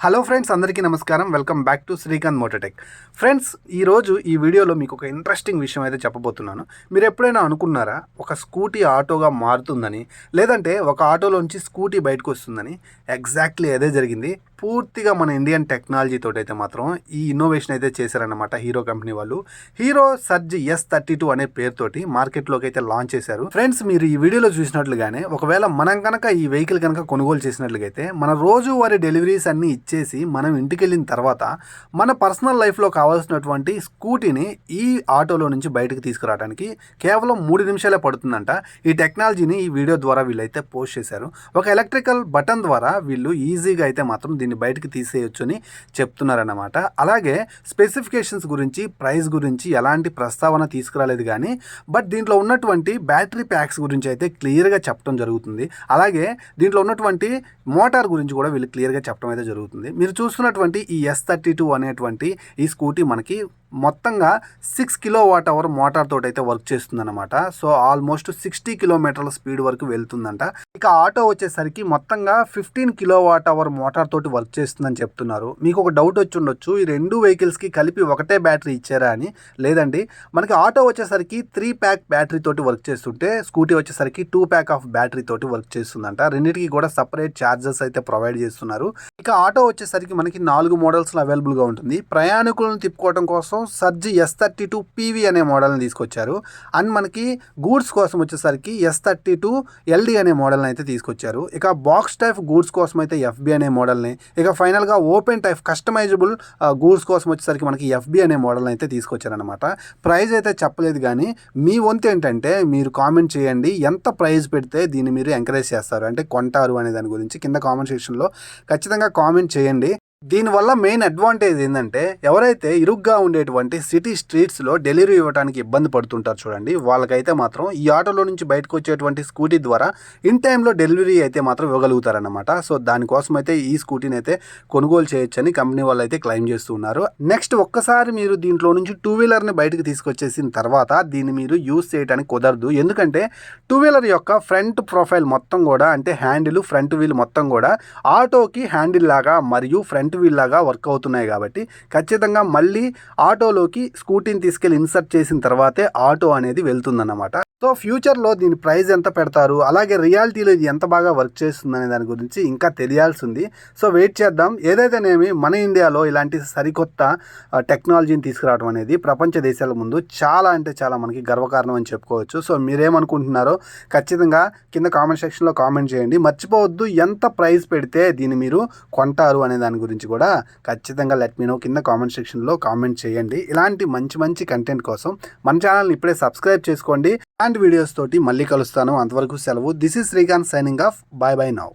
Hello friends అందరికీ నమస్కారం. Welcome back to Srikanth Mototech friends ఈరోజు ఈ వీడియోలో మీకు ఒక ఇంట్రెస్టింగ్ విషయం అయితే చెప్పబోతున్నాను. మీరు ఎప్పుడైనా అనుకున్నారా ఒక స్కూటీ ఆటోగా మారుతుందని? లేదంటే ఒక ఆటోలోంచి స్కూటీ బయటకు వస్తుందని? ఎగ్జాక్ట్లీ అదే జరిగింది. పూర్తిగా మన ఇండియన్ టెక్నాలజీ తోటి అయితే మాత్రం ఈ ఇన్నోవేషన్ అయితే చేశారనమాట హీరో కంపెనీ వాళ్ళు. Hero Surge S thirty two అనే పేరుతోటి మార్కెట్లోకి అయితే లాంచ్ చేశారు. ఫ్రెండ్స్ మీరు ఈ వీడియోలో చూసినట్లుగానే ఒకవేళ మనం కనుక ఈ వెహికల్ కనుక కొనుగోలు చేసినట్లయితే మన రోజువారీ డెలివరీస్ అన్ని ఇచ్చేసి మనం ఇంటికి వెళ్ళిన తర్వాత మన పర్సనల్ లైఫ్లో కావాల్సినటువంటి స్కూటీని ఈ ఆటోలో నుంచి బయటకు తీసుకురావడానికి కేవలం మూడు నిమిషాలే పడుతుందంట. ఈ టెక్నాలజీని ఈ వీడియో ద్వారా వీళ్ళైతే పోస్ట్ చేశారు. ఒక ఎలక్ట్రికల్ బటన్ ద్వారా వీళ్ళు ఈజీగా అయితే మాత్రం దీన్ని బయటకు తీసేయొచ్చు అని చెప్తున్నారన్నమాట. అలాగే స్పెసిఫికేషన్స్ గురించి ప్రైస్ గురించి ఎలాంటి ప్రస్తావన తీసుకురాలేదు కానీ బట్ దీంట్లో ఉన్నటువంటి బ్యాటరీ ప్యాక్స్ గురించి అయితే క్లియర్గా చెప్పడం జరుగుతుంది. అలాగే దీంట్లో ఉన్నటువంటి మోటార్ గురించి కూడా వీళ్ళు క్లియర్గా చెప్పడం అయితే జరుగుతుంది. మీరు చూస్తున్నటువంటి ఈ ఎస్ థర్టీ టూ అనేటువంటి ఈ స్కూటీ మనకి మొత్తంగా six kilo watt hour motor తోటి అయితే వర్క్ చేస్తుందన్నమాట. సో ఆల్మోస్ట్ సిక్స్టీ కిలోమీటర్ల స్పీడ్ వరకు వెళ్తుందంట. ఇక ఆటో వచ్చేసరికి మొత్తంగా fifteen kilo watt hour motor తోటి వర్క్ చేస్తుందని చెప్తున్నారు. మీకు ఒక డౌట్ వచ్చి ఉండొచ్చు. ఈ రెండు వెహికల్స్కి కలిపి ఒకటే బ్యాటరీ ఇచ్చారా అని. లేదండి. మనకి ఆటో వచ్చేసరికి త్రీ ప్యాక్ బ్యాటరీ తోటి వర్క్ చేస్తుంటే స్కూటీ వచ్చేసరికి టూ ప్యాక్ ఆఫ్ బ్యాటరీ తోటి వర్క్ చేస్తుందంట. రెండింటికి కూడా సపరేట్ ఛార్జెస్ అయితే ప్రొవైడ్ చేస్తున్నారు. ఇక ఆటో వచ్చేసరికి మనకి నాలుగు మోడల్స్ అవైలబుల్గా ఉంటుంది. ప్రయాణికులను తిప్పుకోవడం కోసం Surge S thirty two PV అనే మోడల్ని తీసుకొచ్చారు. అండ్ మనకి గూడ్స్ కోసం వచ్చేసరికి ఎస్ థర్టీ టూ ఎల్డి అనే మోడల్ని అయితే తీసుకొచ్చారు. ఇక బాక్స్ టైప్ గూడ్స్ కోసం అయితే ఎఫ్బి అనే మోడల్ని ఇక ఫైనల్గా ఓపెన్ టైప్ కస్టమైజబుల్ గూడ్స్ కోసం వచ్చేసరికి మనకి ఎఫ్బి అనే మోడల్ని అయితే తీసుకొచ్చారనమాట ప్రైజ్ అయితే చెప్పలేదు కానీ మీ వంతు ఏంటంటే మీరు కామెంట్ చేయండి. ఎంత ప్రైజ్ పెడితే దీన్ని మీరు ఎంకరేజ్ చేస్తారు? అంటే కొంటారు అనే దాని గురించి కింద కామెంట్ సెక్షన్లో ఖచ్చితంగా కామెంట్ చేయండి. దీనివల్ల మెయిన్ అడ్వాంటేజ్ ఏంటంటే ఎవరైతే ఇరుగ్గా ఉండేటువంటి సిటీ స్ట్రీట్స్లో డెలివరీ ఇవ్వడానికి ఇబ్బంది పడుతుంటారు చూడండి వాళ్ళకైతే మాత్రం ఈ ఆటోలో నుంచి బయటకు వచ్చేటువంటి స్కూటీ ద్వారా ఇన్ టైంలో డెలివరీ అయితే మాత్రం ఇవ్వగలుగుతారనమాట సో దానికోసం అయితే ఈ స్కూటీని అయితే కొనుగోలు చేయొచ్చని కంపెనీ వాళ్ళు అయితే క్లెయిమ్ చేస్తున్నారు నెక్స్ట్ ఒక్కసారి మీరు దీంట్లో నుంచి టూ వీలర్ని బయటకు తీసుకొచ్చేసిన తర్వాత దీన్ని మీరు యూస్ చేయడానికి కుదరదు. ఎందుకంటే టూ వీలర్ యొక్క ఫ్రంట్ ప్రొఫైల్ మొత్తం కూడా అంటే హ్యాండిల్ ఫ్రంట్ వీల్ మొత్తం కూడా ఆటోకి హ్యాండిల్ లాగా మరియు ఫ్రంట్ లాగా వర్క్ అవుతున్నాయి కాబట్టి ఖచ్చితంగా మళ్ళీ ఆటోలోకి స్కూటీని తీసుకెళ్ళి ఇన్సర్ట్ చేసిన తర్వాతే ఆటో అనేది వెళ్తుందన్నమాట. సో ఫ్యూచర్లో దీని ప్రైస్ ఎంత పెడతారు? అలాగే రియాలిటీలో ఇది ఎంత బాగా వర్క్ చేస్తుందనే దాని గురించి ఇంకా తెలియాల్సి ఉంది సో వెయిట్ చేద్దాం. ఏదైతేనేమి మన ఇండియాలో ఇలాంటి సరికొత్త టెక్నాలజీని తీసుకురావడం అనేది ప్రపంచ దేశాల ముందు చాలా అంటే చాలా మనకి గర్వకారణం అని చెప్పుకోవచ్చు. సో మీరేమనుకుంటున్నారో ఖచ్చితంగా కింద కామెంట్ సెక్షన్లో కామెంట్ చేయండి. మర్చిపోవద్దు ఎంత ప్రైస్ పెడితే దీన్ని మీరు కొంటారు అనే దాని గురించి కూడా ఖచ్చితంగా లెట్ మీ నో కింద కామెంట్ సెక్షన్లో కామెంట్ చేయండి. ఇలాంటి మంచి మంచి కంటెంట్ కోసం మన ఛానల్ని ఇప్పుడే సబ్స్క్రైబ్ చేసుకోండి. అండ్ వీడియోస్ తోటి మళ్ళీ కలుస్తాను. అంతవరకు సెలవు. This is Srikanth signing off bye bye now